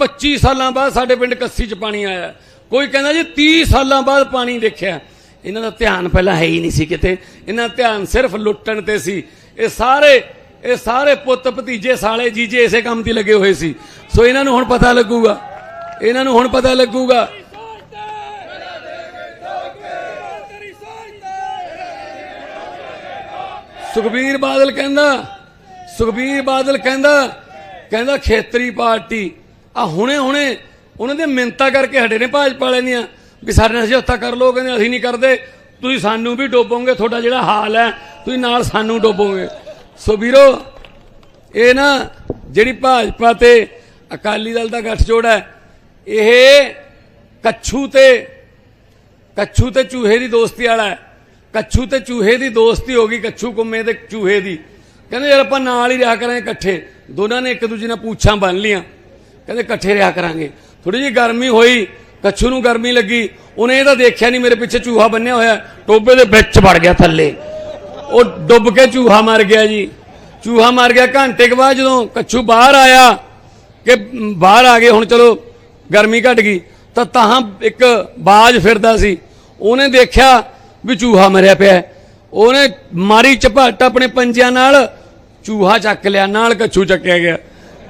25 ਸਾਲਾਂ ਬਾਅਦ ਸਾਡੇ ਪਿੰਡ ਕੱਸੀ 'ਚ ਪਾਣੀ ਆਇਆ। ਕੋਈ ਕਹਿੰਦਾ ਜੀ 30 ਸਾਲਾਂ ਬਾਅਦ ਪਾਣੀ ਦੇਖਿਆ। ਇਹਨਾਂ ਦਾ ਧਿਆਨ ਪਹਿਲਾਂ ਹੈ ਹੀ ਨਹੀਂ ਸੀ ਕਿਤੇ। ਇਹਨਾਂ ਦਾ ਧਿਆਨ ਸਿਰਫ ਲੁੱਟਣ ਤੇ ਸੀ। ਇਹ ਸਾਰੇ ਇਹ ਸਾਰੇ ਪੁੱਤ ਭਤੀਜੇ ਸਾਲੇ ਜੀਜੇ ਇਸੇ ਕੰਮ ਤੇ ਲੱਗੇ ਹੋਏ ਸੀ। ਸੋ ਇਹਨਾਂ ਨੂੰ ਹੁਣ ਪਤਾ ਲੱਗੂਗਾ। ਇਹਨਾਂ ਨੂੰ ਹੁਣ ਪਤਾ ਲੱਗੂਗਾ। ਸੁਖਬੀਰ ਬਾਦਲ ਕਹਿੰਦਾ, ਸੁਖਬੀਰ ਬਾਦਲ ਕਹਿੰਦਾ ਕਹਿੰਦਾ ਖੇਤਰੀ ਪਾਰਟੀ ਆ ਹੁਣੇ ਹੁਣੇ ਉਹਨਾਂ ਦੇ ਮਿੰਤਾ ਕਰਕੇ ਹਟੇ ਨੇ ਭਾਜਪਾ ਵਾਲਿਆਂ ਦੀਆਂ ਵੀ ਸਾਡੇ ਨਾਲ ਸਮਝੌਤਾ ਕਰ ਲੋ ਕਹਿੰਦੇ ਅਸੀਂ ਨਹੀਂ ਕਰਦੇ। ਤੁਸੀਂ ਸਾਨੂੰ ਵੀ ਡੋਬੋਗੇ, ਤੁਹਾਡਾ ਜਿਹੜਾ ਹਾਲ ਹੈ, ਤੁਸੀਂ ਨਾਲ ਸਾਨੂੰ ਡੋਬੋਗੇ। ਸੋ ਵੀਰੋ, ਇਹ ਨਾ ਜਿਹੜੀ ਭਾਜਪਾ ਤੇ ਅਕਾਲੀ ਦਲ ਦਾ ਗੱਠਜੋੜ ਹੈ, ਇਹ ਕੱਛੂ ਤੇ ਕੱਛੂ ਤੇ ਚੂਹੇ ਦੀ ਦੋਸਤੀ ਵਾਲਾ ਹੈ। ਕੱਛੂ ਤੇ ਚੂਹੇ ਦੀ ਦੋਸਤੀ ਹੋ ਗਈ, ਕੱਛੂ ਕੁੰਮੇ ਤੇ ਚੂਹੇ ਦੀ। ਕਹਿੰਦੇ ਯਾਰ ਆਪਾਂ ਨਾਲ ਹੀ ਰਿਹਾ ਕਰਾਂਗੇ ਇਕੱਠੇ। ਦੋਨਾਂ ਨੇ ਇੱਕ ਦੂਜੇ ਨਾਲ ਪੂਛਾਂ ਬੰਨ ਲੀਆਂ ਕਹਿੰਦੇ ਇਕੱਠੇ ਰਿਹਾ ਕਰਾਂਗੇ। ਥੋੜੀ ਜਿਹੀ ਗਰਮੀ ਹੋਈ, ਕੱਛੂ ਨੂੰ ਗਰਮੀ ਲੱਗੀ, ਉਹਨੇ ਇਹ ਤਾਂ ਦੇਖਿਆ ਨਹੀਂ ਮੇਰੇ ਪਿੱਛੇ ਚੂਹਾ ਬੰਨਿਆ ਹੋਇਆ ਟੋਬੇ ਦੇ ਵਿੱਚ ਵੜ ਗਿਆ ਥੱਲੇ। ਉਹ ਡੁੱਬ ਕੇ ਚੂਹਾ ਮਰ ਗਿਆ ਜੀ। ਚੂਹਾ ਮਰ ਗਿਆ ਘੰਟੇ ਕੇ ਬਾਅਦ ਜਦੋਂ ਕੱਛੂ ਬਾਹਰ ਆਇਆ ਕਿ ਬਾਹਰ ਆ ਗਏ, ਹੁਣ ਚਲੋ ਗਰਮੀ ਘਟ ਗਈ, ਤਾਂ ਤਾਂ ਇੱਕ ਬਾਜ ਫਿਰਦਾ ਸੀ। ਉਹਨੇ ਦੇਖਿਆ ਵੀ ਚੂਹਾ ਮਰਿਆ ਪਿਆ। ਉਹਨੇ ਮਾਰੀ ਝਪਾਟ ਆਪਣੇ ਪੰਜਿਆਂ ਨਾਲ, ਚੂਹਾ ਚੱਕ ਲਿਆ, ਨਾਲ ਕੱਛੂ ਚੱਕਿਆ ਗਿਆ।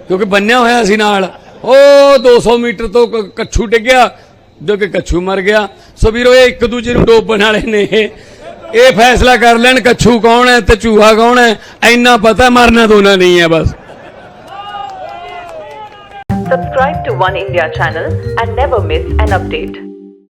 ਕਿਉਂਕਿ ਬੰਨਿਆ ਹੋਇਆ ਸੀ ਨਾਲ। ਉਹ 200 ਮੀਟਰ ਤੋਂ ਕੱਛੂ ਡਿੱਗਿਆ, ਜੋ ਕਿ ਕੱਛੂ ਮਰ ਗਿਆ। ਸੋ ਵੀਰੋ, ਇਹ ਇੱਕ ਦੂਜੇ ਨੂੰ ਡੋਬਣ ਵਾਲੇ ਨੇ। ਇਹ ਇਹ ਫੈਸਲਾ ਕਰ ਲੈਣ ਕੱਛੂ ਕੌਣ ਹੈ ਤੇ ਚੂਹਾ ਕੌਣ ਹੈ। ਇੰਨਾ ਪਤਾ ਮਰਨਾ ਦੋਨਾਂ ਨਹੀਂ ਹੈ ਬਸ। Subscribe to One India channel and never miss an update.